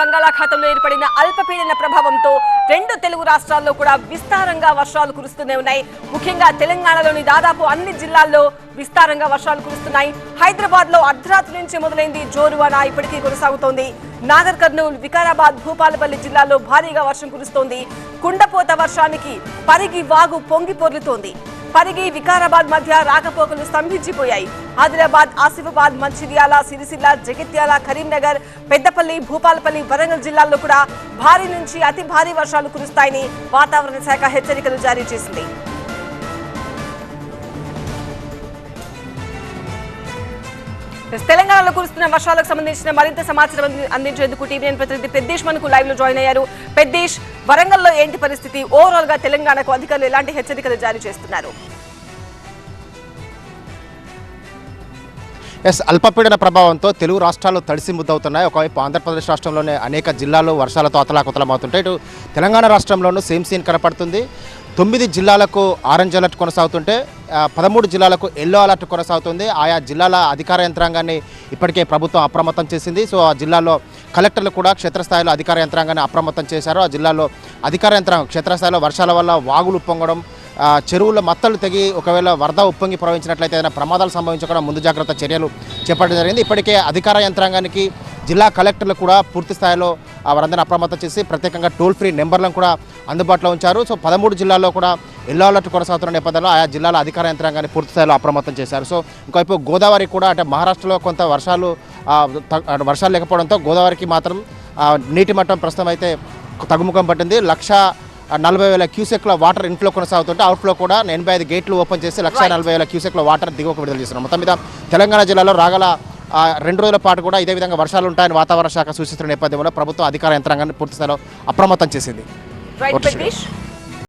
బంగాళాఖాతంలో ఏర్పడిన అల్పపీడన ప్రభావంతో రెండు తెలుగు రాష్ట్రాల్లో కూడా విస్తారంగా వర్షాలు కురుస్తూనే ఉన్నాయి. ముఖ్యంగా తెలంగాణలోని దాదాపు అన్ని జిల్లాల్లో విస్తారంగా వర్షాలు కురుస్తున్నాయి. హైదరాబాద్లో అర్ధరాత్రి నుంచి మొదలైంది జోరువాన ఇప్పటికీ కొనసాగుతోంది. నాగర్ కర్నూలు వికారాబాద్ భూపాలపల్లి జిల్లాల్లో భారీగా వర్షం కురుస్తోంది. కుండపోత వర్షానికి పరిగి వాగు పొంగి పొర్లుతోంది. పరిగి వికారాబాద్ మధ్య రాకపోకలు స్తంభించిపోయాయి. ఆదిలాబాద్ ఆసిఫాబాద్ మంచిర్యాల సిరిసిల్ల జగిత్యాల కరీంనగర్ పెద్దపల్లి భూపాలపల్లి వరంగల్ జిల్లాల్లో కూడా భారీ నుంచి అతి భారీ వర్షాలు కురుస్తాయని వాతావరణ శాఖ హెచ్చరికలు జారీ చేసింది. తెలంగాణలో కురుస్తున్న వర్షాలకు సంబంధించిన మరింత సమాచారం అందించేందుకు టీవీ ప్రతినిధి పెద్దేశ్ మనకు లైవ్లో జాయిన్ అయ్యారు. పెద్దేశ్ వరంగల్లో ఏంటి పరిస్థితి? ఓవరాల్గా తెలంగాణకు అధికారులు ఎలాంటి హెచ్చరికలు జారీ చేస్తున్నారు? ఎస్ అల్పపీడన ప్రభావంతో తెలుగు రాష్ట్రాలు తడిసి ముద్దవుతున్నాయి. ఒకవైపు ఆంధ్రప్రదేశ్ రాష్ట్రంలోనే అనేక జిల్లాలు వర్షాలతో అతలాకుతలమవుతుంటాయి ఇటు తెలంగాణ రాష్ట్రంలోనూ సేమ్ సీన్ కనపడుతుంది. తొమ్మిది జిల్లాలకు ఆరెంజ్ అలర్ట్ కొనసాగుతుంటే పదమూడు జిల్లాలకు ఎల్లో అలర్ట్ కొనసాగుతుంది. ఆయా జిల్లాల అధికార యంత్రాంగాన్ని ఇప్పటికే ప్రభుత్వం అప్రమత్తం చేసింది. సో ఆ జిల్లాలో కలెక్టర్లు కూడా క్షేత్రస్థాయిలో అధికార యంత్రాంగాన్ని అప్రమత్తం చేశారు. ఆ జిల్లాలో అధికార యంత్రాంగం క్షేత్రస్థాయిలో వర్షాల వల్ల వాగులు ఉప్పొంగడం చెరువుల మత్తలు తెగి ఒకవేళ వరద ఉప్పొంగి ప్రవహించినట్లయితే ఏదైనా ప్రమాదాలు సంభవించకుండా ముందు జాగ్రత్త చర్యలు చేపట్టడం జరిగింది. ఇప్పటికే అధికార యంత్రాంగానికి జిల్లా కలెక్టర్లు కూడా పూర్తి స్థాయిలో వారందరినీ అప్రమత్తం చేసి ప్రత్యేకంగా టోల్ ఫ్రీ నెంబర్లను కూడా అందుబాటులో ఉంచారు. సో పదమూడు జిల్లాల్లో కూడా ఎల్లో అలర్ట్ కొనసాగుతున్న నేపథ్యంలో ఆయా జిల్లాల అధికార యంత్రాంగాన్ని పూర్తి స్థాయిలో అప్రమత్తం చేశారు. సో ఇంకోవైపు గోదావరి కూడా అంటే మహారాష్ట్రలో కొంత వర్షాలు వర్షాలు లేకపోవడంతో గోదావరికి మాత్రం నీటి మట్టం ప్రస్తుతం అయితే తగ్గుముఖం పట్టింది. లక్ష నలభై వేల క్యూసెక్ల వాటర్ ఇన్ఫ్లో కొనసాగుతుంటే అవుట్ఫ్లో కూడా ఎనభై ఐదు గేట్లు ఓపెన్ చేసి లక్ష నలభై వేల క్యూసెక్ల వాటర్ దిగువకు విడుదల చేస్తున్నారు. మొత్తం మీద తెలంగాణ జిల్లాలో రాగల రెండు రోజుల పాటు కూడా ఇదే విధంగా వర్షాలు ఉంటాయని వాతావరణ శాఖ సూచిస్తున్న నేపథ్యంలో ప్రభుత్వం అధికార యంత్రాంగాన్ని పూర్తి స్థాయిలో అప్రమత్తం చేసింది.